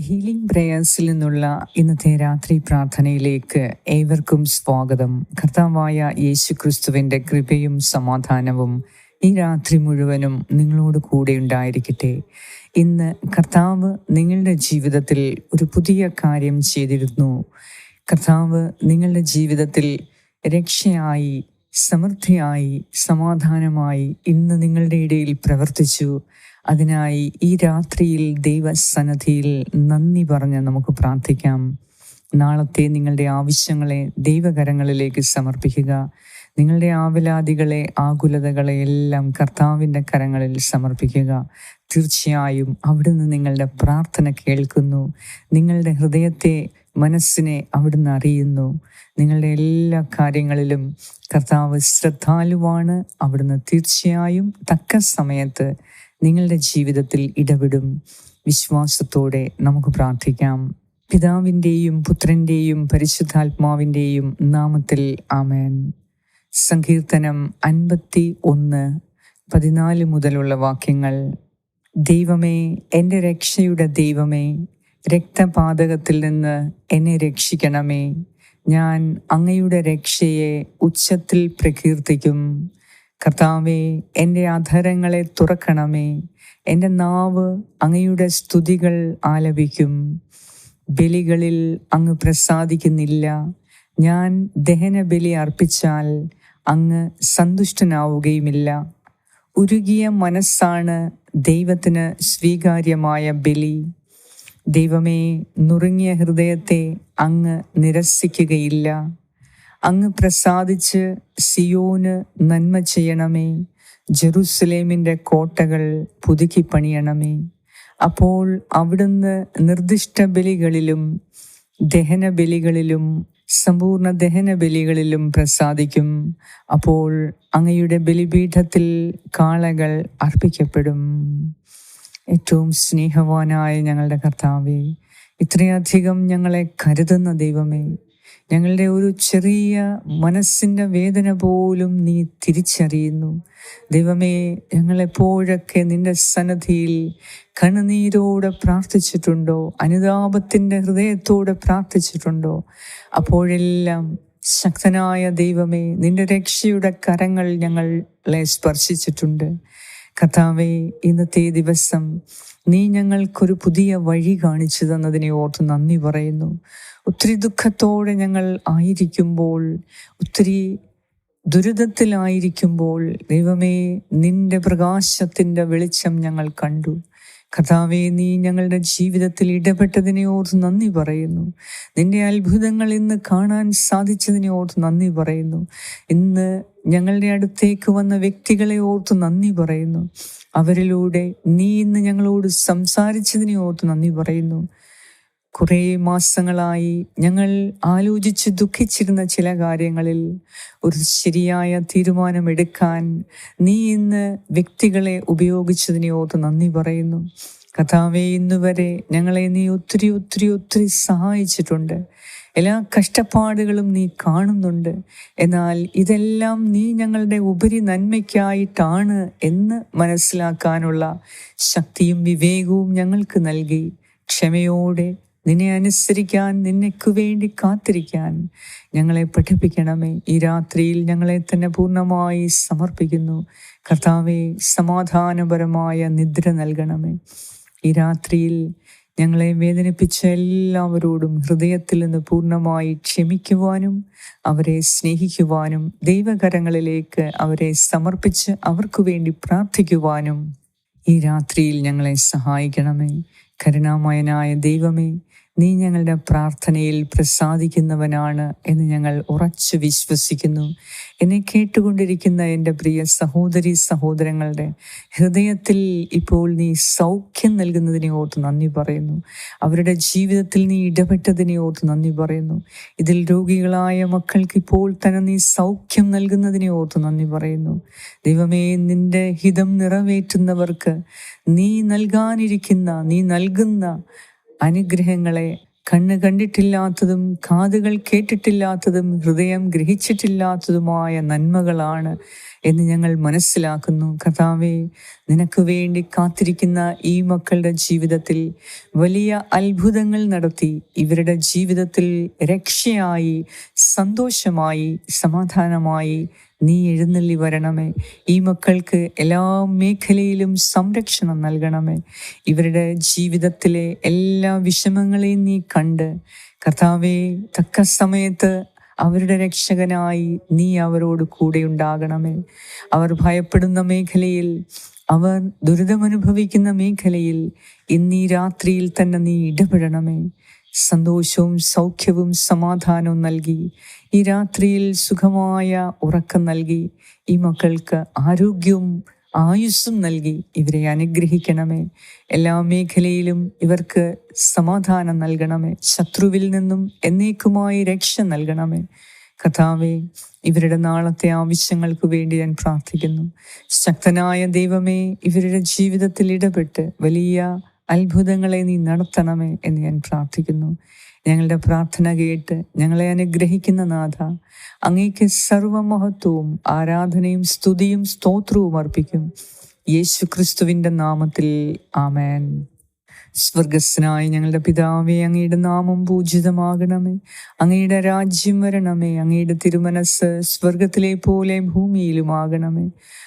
Healing പ്രേയേഴ്സിൽ നിന്നുള്ള ഇന്നത്തെ രാത്രി പ്രാർത്ഥനയിലേക്ക് ഏവർക്കും സ്വാഗതം. കർത്താവായ യേശു ക്രിസ്തുവിന്റെ കൃപയും സമാധാനവും ഈ രാത്രി മുഴുവനും നിങ്ങളോട് കൂടെ ഉണ്ടായിരിക്കട്ടെ. ഇന്ന് കർത്താവ് നിങ്ങളുടെ ജീവിതത്തിൽ ഒരു പുതിയ കാര്യം ചെയ്തിരുന്നു. കർത്താവ് നിങ്ങളുടെ ജീവിതത്തിൽ രക്ഷയായി സമൃദ്ധിയായി സമാധാനമായി ഇന്ന് നിങ്ങളുടെ ഇടയിൽ പ്രവർത്തിച്ചു. അതിനായി ഈ രാത്രിയിൽ ദൈവസന്നദ്ധിയിൽ നന്ദി പറഞ്ഞ് നമുക്ക് പ്രാർത്ഥിക്കാം. നാളത്തെ നിങ്ങളുടെ ആവശ്യങ്ങളെ ദൈവകരങ്ങളിലേക്ക് സമർപ്പിക്കുക. നിങ്ങളുടെ ആവലാദികളെ ആകുലതകളെ എല്ലാം കർത്താവിന്റെ കരങ്ങളിൽ സമർപ്പിക്കുക. തീർച്ചയായും അവിടുന്ന് നിങ്ങളുടെ പ്രാർത്ഥന കേൾക്കുന്നു. നിങ്ങളുടെ ഹൃദയത്തെ മനസ്സിനെ അവിടുന്ന് അറിയുന്നു. നിങ്ങളുടെ എല്ലാ കാര്യങ്ങളിലും കർത്താവ് ശ്രദ്ധാലുവാണ്. അവിടുന്ന് തീർച്ചയായും തക്ക സമയത്ത് നിങ്ങളുടെ ജീവിതത്തിൽ ഇടപെടും. വിശ്വാസത്തോടെ നമുക്ക് പ്രാർത്ഥിക്കാം. പിതാവിന്റെയും പുത്രന്റെയും പരിശുദ്ധാത്മാവിന്റെയും നാമത്തിൽ ആമേൻ. സങ്കീർത്തനം അൻപത്തി ഒന്ന് പതിനാല് മുതലുള്ള വാക്യങ്ങൾ. ദൈവമേ എന്റെ രക്ഷയുടെ ദൈവമേ രക്തപാതകത്തിൽ നിന്ന് എന്നെ രക്ഷിക്കണമേ. ഞാൻ അങ്ങയുടെ രക്ഷയെ ഉച്ചത്തിൽ പ്രകീർത്തിക്കും. കർത്താവെ എന്റെ അധരങ്ങളെ തുറക്കണമേ. എന്റെ നാവ് അങ്ങയുടെ സ്തുതികൾ ആലപിക്കും. ബലികളിൽ അങ്ങ് പ്രസാദിക്കുന്നില്ല. ഞാൻ ദഹന ബലി അർപ്പിച്ചാൽ അങ്ങ് സന്തുഷ്ടനാവുകയുമില്ല. ഉരുകിയ മനസ്സാണ് ദൈവത്തിന് സ്വീകാര്യമായ ബലി. ദൈവമേ നുറുങ്ങിയ ഹൃദയത്തെ അങ്ങ് നിരസിക്കുകയില്ല. അങ്ങ് പ്രസാദിച്ച് സിയോന് നന്മ ചെയ്യണമേ. ജെറുസലേമിന്റെ കോട്ടകൾ പുതുക്കി പണിയണമേ. അപ്പോൾ അവിടുന്ന് നിർദ്ദിഷ്ട ബലികളിലും ദഹന ബലികളിലും സമ്പൂർണ ദഹന ബലികളിലും പ്രസാദിക്കും. അപ്പോൾ അങ്ങയുടെ ബലിപീഠത്തിൽ കാളകൾ അർപ്പിക്കപ്പെടും. ഏറ്റവും സ്നേഹവാനായ ഞങ്ങളുടെ കർത്താവെ ഇത്രയധികം ഞങ്ങളെ കരുതുന്ന ദൈവമേ ഞങ്ങളുടെ ഒരു ചെറിയ മനസ്സിന്റെ വേദന പോലും നീ തിരിച്ചറിയുന്നു. ദൈവമേ ഞങ്ങളെപ്പോഴൊക്കെ നിന്റെ സന്നദ്ധിയിൽ കണ്ണുനീരോടെ പ്രാർത്ഥിച്ചിട്ടുണ്ടോ? അനുതാപത്തിന്റെ ഹൃദയത്തോടെ പ്രാർത്ഥിച്ചിട്ടുണ്ടോ? അപ്പോഴെല്ലാം ശക്തനായ ദൈവമേ നിന്റെ രക്ഷയുടെ കരങ്ങൾ ഞങ്ങളെ സ്പർശിച്ചിട്ടുണ്ട്. കഥാവേ ഇന്നത്തെ ദിവസം നീ ഞങ്ങൾക്കൊരു പുതിയ വഴി കാണിച്ചു തന്നതിനെ ഓർത്ത് നന്ദി പറയുന്നു. ഒത്തിരി ദുഃഖത്തോടെ ഞങ്ങൾ ആയിരിക്കുമ്പോൾ ഒത്തിരി ദുരിതത്തിലായിരിക്കുമ്പോൾ ദൈവമേ നിന്റെ പ്രകാശത്തിന്റെ വെളിച്ചം ഞങ്ങൾ കണ്ടു. കഥാവേ നീ ഞങ്ങളുടെ ജീവിതത്തിൽ ഇടപെട്ടതിനെ ഓർത്ത് നന്ദി പറയുന്നു. നിന്റെ അത്ഭുതങ്ങൾ ഇന്ന് കാണാൻ സാധിച്ചതിനെ ഓർത്ത് നന്ദി പറയുന്നു. ഇന്ന് ഞങ്ങളുടെ അടുത്തേക്ക് വന്ന വ്യക്തികളെ ഓർത്ത് നന്ദി പറയുന്നു. അവരിലൂടെ നീ ഇന്ന് ഞങ്ങളോട് സംസാരിച്ചതിനെ ഓർത്ത് നന്ദി പറയുന്നു. കുറേ മാസങ്ങളായി ഞങ്ങൾ ആലോചിച്ച് ദുഃഖിച്ചിരുന്ന ചില കാര്യങ്ങളിൽ ഒരു ശരിയായ തീരുമാനമെടുക്കാൻ നീ ഇന്ന് വ്യക്തികളെ ഉപയോഗിച്ചതിനെ നന്ദി പറയുന്നു. കഥാവെ ഇന്നുവരെ ഞങ്ങളെ നീ ഒത്തിരി ഒത്തിരി ഒത്തിരി സഹായിച്ചിട്ടുണ്ട്. എല്ലാ കഷ്ടപ്പാടുകളും നീ കാണുന്നുണ്ട്. എന്നാൽ ഇതെല്ലാം നീ ഞങ്ങളുടെ ഉപരി നന്മയ്ക്കായിട്ടാണ് എന്ന് മനസ്സിലാക്കാനുള്ള ശക്തിയും വിവേകവും ഞങ്ങൾക്ക് നൽകി. ക്ഷമയോടെ നിന്നെ അനുസരിക്കാൻ നിന്നെക്ക് വേണ്ടി കാത്തിരിക്കാൻ ഞങ്ങളെ പഠിപ്പിക്കണമേ. ഈ രാത്രിയിൽ ഞങ്ങളെ തന്നെ പൂർണമായി സമർപ്പിക്കുന്നു. കർത്താവെ സമാധാനപരമായ നിദ്ര നൽകണമേ. ഈ രാത്രിയിൽ ഞങ്ങളെ വേദനിപ്പിച്ച എല്ലാവരോടും ഹൃദയത്തിൽ നിന്ന് പൂർണമായി ക്ഷമിക്കുവാനും അവരെ സ്നേഹിക്കുവാനും ദൈവകരങ്ങളിലേക്ക് അവരെ സമർപ്പിച്ച് അവർക്ക് വേണ്ടി പ്രാർത്ഥിക്കുവാനും ഈ രാത്രിയിൽ ഞങ്ങളെ സഹായിക്കണമേ. കരുണാമയനായ ദൈവമേ നീ ഞങ്ങളുടെ പ്രാർത്ഥനയിൽ പ്രസാദിക്കുന്നവനാണ് എന്ന് ഞങ്ങൾ ഉറച്ചു വിശ്വസിക്കുന്നു. എന്നെ കേട്ടുകൊണ്ടിരിക്കുന്ന എന്റെ പ്രിയ സഹോദരി സഹോദരങ്ങളുടെ ഹൃദയത്തിൽ ഇപ്പോൾ നീ സൗഖ്യം നൽകുന്നതിനെ ഓർത്ത് നന്ദി പറയുന്നു. അവരുടെ ജീവിതത്തിൽ നീ ഇടപെട്ടതിനെ ഓർത്ത് നന്ദി പറയുന്നു. ഇതിൽ രോഗികളായ മക്കൾക്ക് ഇപ്പോൾ തന്നെ നീ സൗഖ്യം നൽകുന്നതിനെ ഓർത്ത് നന്ദി പറയുന്നു. ദൈവമേ നിന്റെ ഹിതം നിറവേറ്റുന്നവർക്ക് നീ നൽകാനിരിക്കുന്ന നീ നൽകുന്ന അനുഗ്രഹങ്ങളെ കണ്ണ് കണ്ടിട്ടില്ലാത്തതും കാതുകൾ കേട്ടിട്ടില്ലാത്തതും ഹൃദയം ഗ്രഹിച്ചിട്ടില്ലാത്തതുമായ നന്മകളാണ് എന്ന് ഞങ്ങൾ മനസ്സിലാക്കുന്നു. കഥാവെ നിനക്ക് വേണ്ടി കാത്തിരിക്കുന്ന ഈ മക്കളുടെ ജീവിതത്തിൽ വലിയ അത്ഭുതങ്ങൾ നടത്തി ഇവരുടെ ജീവിതത്തിൽ രക്ഷയായി സന്തോഷമായി സമാധാനമായി നീ എഴുന്നള്ളി വരണമേ. ഈ മക്കൾക്ക് എല്ലാ മേഖലയിലും സംരക്ഷണം നൽകണമേ. ഇവരുടെ ജീവിതത്തിലെ എല്ലാ വിഷമങ്ങളെയും നീ കണ്ട് കർത്താവെ തക്ക സമയത്ത് അവരുടെ രക്ഷകനായി നീ അവരോട് കൂടെ ഉണ്ടാകണമേ. അവർ ഭയപ്പെടുന്ന മേഖലയിൽ അവർ ദുരിതമനുഭവിക്കുന്ന മേഖലയിൽ ഇന്നീ രാത്രിയിൽ തന്നെ നീ ഇടപെടണമേ. സന്തോഷവും സൗഖ്യവും സമാധാനവും നൽകി. ഈ രാത്രിയിൽ സുഖമായ ഉറക്കം നൽകി. ഈ മക്കൾക്ക് ആരോഗ്യവും ആയുസ്സും നൽകി. ഇവരെ അനുഗ്രഹിക്കണമേ. എല്ലാ മേഖലയിലും ഇവർക്ക് സമാധാനം നൽകണമേ. ശത്രുവിൽ നിന്നും എന്നേക്കുമായി രക്ഷ നൽകണമേ. കഥാവെ ഇവരുടെ നാളത്തെ ആവശ്യങ്ങൾക്ക് വേണ്ടി ഞാൻ പ്രാർത്ഥിക്കുന്നു. ശക്തനായ ദൈവമേ ഇവരുടെ ജീവിതത്തിൽ ഇടപെട്ട് വലിയ അത്ഭുതങ്ങളെ നീ നടത്തണമേ എന്ന് ഞാൻ പ്രാർത്ഥിക്കുന്നു. ഞങ്ങളുടെ പ്രാർത്ഥന കേട്ട് ഞങ്ങളെ അനുഗ്രഹിക്കുന്ന നാഥ അങ്ങേക്ക് സർവമഹത്വവും ആരാധനയും സ്തുതിയും സ്തോത്രവും അർപ്പിക്കും. യേശു ക്രിസ്തുവിന്റെ നാമത്തിൽ ആമേൻ. സ്വർഗസ്നായ ഞങ്ങളുടെ പിതാവേ അങ്ങയുടെ നാമം പൂജിതമാകണമേ. അങ്ങയുടെ രാജ്യം വരണമേ. അങ്ങയുടെ തിരുമനസ് സ്വർഗത്തിലെ പോലെ ഭൂമിയിലുമാകണമേ.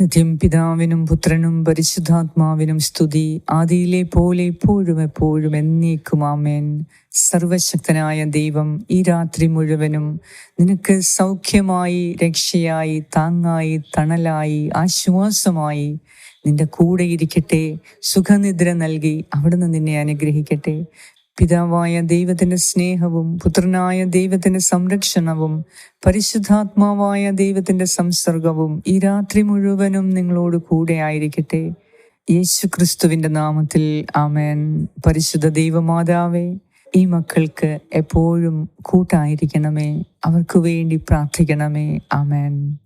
നിത്യം പിതാവിനും പുത്രനും പരിശുദ്ധാത്മാവിനും സ്തുതി. ആദിയിലെ പോലെ ഇപ്പോഴും എപ്പോഴും എന്നേക്കും ആമേൻ. സർവശക്തനായ ദൈവം ഈ രാത്രി മുഴുവനും നിനക്ക് സൗഖ്യമായി രക്ഷയായി താങ്ങായി തണലായി ആശ്വാസമായി നിന്റെ കൂടെ ഇരിക്കട്ടെ. സുഖനിദ്ര നൽകി അവിടുന്ന് നിന്നെ അനുഗ്രഹിക്കട്ടെ. പിതാവായ ദൈവത്തിന്റെ സ്നേഹവും പുത്രനായ ദൈവത്തിന്റെ സംരക്ഷണവും പരിശുദ്ധാത്മാവായ ദൈവത്തിന്റെ സംസർഗവും ഈ രാത്രി മുഴുവനും നിങ്ങളോട് കൂടെ ആയിരിക്കട്ടെ. യേശു ക്രിസ്തുവിന്റെ നാമത്തിൽ ആമേൻ. പരിശുദ്ധ ദൈവമാതാവേ ഈ മക്കൾക്ക് എപ്പോഴും കൂട്ടായിരിക്കണമേ. അവർക്ക് വേണ്ടി പ്രാർത്ഥിക്കണമേ. ആമേൻ.